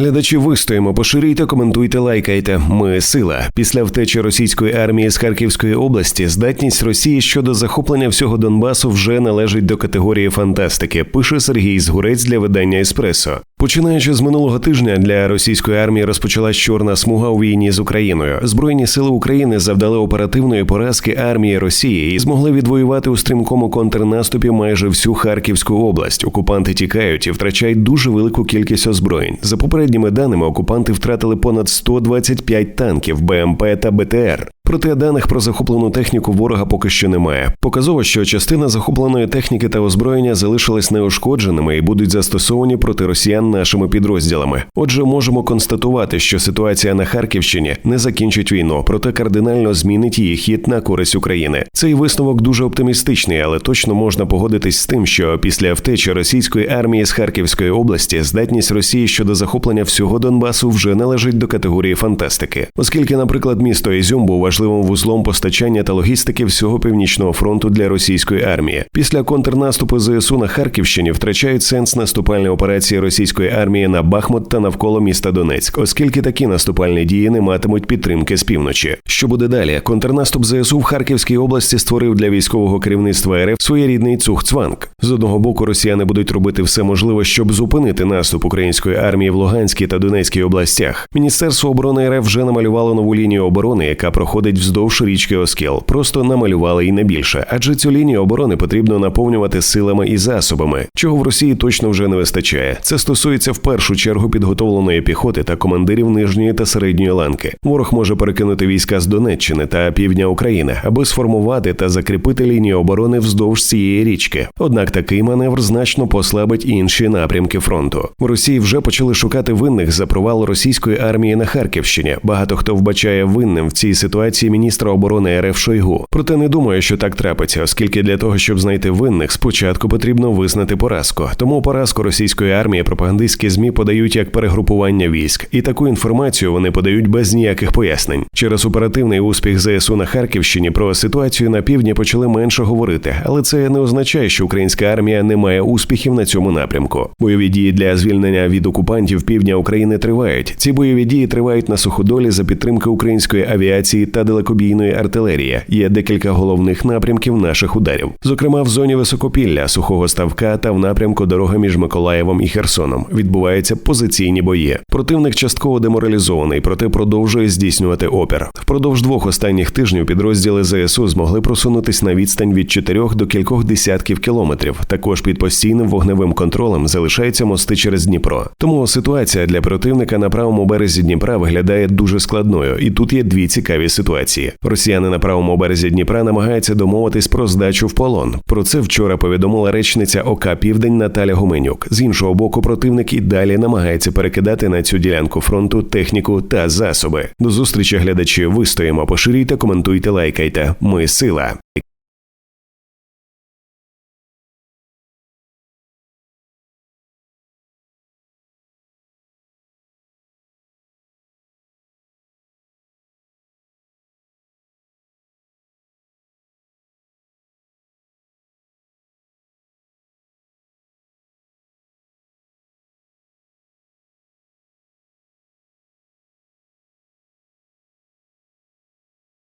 Глядачі вистоїмо, поширюйте, коментуйте, лайкайте. Ми сила. Після втечі російської армії з Харківської області здатність Росії щодо захоплення всього Донбасу вже належить до категорії фантастики. Пише Сергій Згурець для видання Еспресо. Починаючи з минулого тижня для російської армії розпочалась чорна смуга у війні з Україною. Збройні сили України завдали оперативної поразки армії Росії і змогли відвоювати у стрімкому контрнаступі майже всю Харківську область. Окупанти тікають і втрачають дуже велику кількість озброєнь. За попередніми даними окупанти втратили понад 125 танків, БМП та БТР. Проте даних про захоплену техніку ворога поки що немає. Показово, що частина захопленої техніки та озброєння залишились неушкодженими і будуть застосовані проти росіян нашими підрозділами. Отже, можемо констатувати, що ситуація на Харківщині не закінчить війну, проте кардинально змінить її хід на користь України. Цей висновок дуже оптимістичний, але точно можна погодитись з тим, що після втечі російської армії з Харківської області здатність Росії щодо захоплення всього Донбасу вже належить до категорії фантастики, оскільки, наприклад, місто Ізюм був важливим важливим вузлом постачання та логістики всього північного фронту для російської армії. Після контрнаступу ЗСУ на Харківщині втрачають сенс наступальні операції російської армії на Бахмут та навколо міста Донецьк, оскільки такі наступальні дії не матимуть підтримки з півночі. Що буде далі? Контрнаступ ЗСУ в Харківській області створив для військового керівництва РФ своєрідний цухцванг. З одного боку, росіяни будуть робити все можливе, щоб зупинити наступ української армії в Луганській та Донецькій областях. Міністерство оборони РФ вже намалювало нову лінію оборони, яка проходить проходить вздовж річки Оскіл. Просто намалювали і не більше, адже цю лінію оборони потрібно наповнювати силами і засобами, чого в Росії точно вже не вистачає. Це стосується в першу чергу підготовленої піхоти та командирів нижньої та середньої ланки. Ворог може перекинути війська з Донеччини та півдня України, аби сформувати та закріпити лінію оборони вздовж цієї річки. Однак такий маневр значно послабить інші напрямки фронту. В Росії вже почали шукати винних за провал російської армії на Харківщині. Багато хто вбачає винним в цій ситуації позиції міністра оборони РФ Шойгу. Проте не думаю, що так трапиться, оскільки для того, щоб знайти винних, спочатку потрібно визнати поразку. Тому поразку російської армії пропагандистські змі подають як перегрупування військ, і таку інформацію вони подають без ніяких пояснень. Через оперативний успіх ЗСУ на Харківщині про ситуацію на півдні почали менше говорити, але це не означає, що українська армія не має успіхів на цьому напрямку. Бойові дії для звільнення від окупантів півдня України тривають. Ці бойові дії тривають на суходолі за підтримки української авіації та далекобійної артилерії. Є декілька головних напрямків наших ударів, зокрема в зоні високопілля, сухого ставка та в напрямку дороги між Миколаєвом і Херсоном. Відбуваються позиційні бої. Противник частково деморалізований, проте продовжує здійснювати опір. Впродовж двох останніх тижнів підрозділи ЗСУ змогли просунутись на відстань від чотирьох до кількох десятків кілометрів. Також під постійним вогневим контролем залишаються мости через Дніпро. Тому ситуація для противника на правому березі Дніпра виглядає дуже складною, і тут є дві цікаві ситуації ситуації. Росіяни на правому березі Дніпра намагаються домовитись про здачу в полон. Про це вчора повідомила речниця ОК Південь Наталя Гуменюк. З іншого боку, противник і далі намагається перекидати на цю ділянку фронту техніку та засоби. До зустрічі глядачі вистоїмо, поширюйте, коментуйте, лайкайте. Ми сила.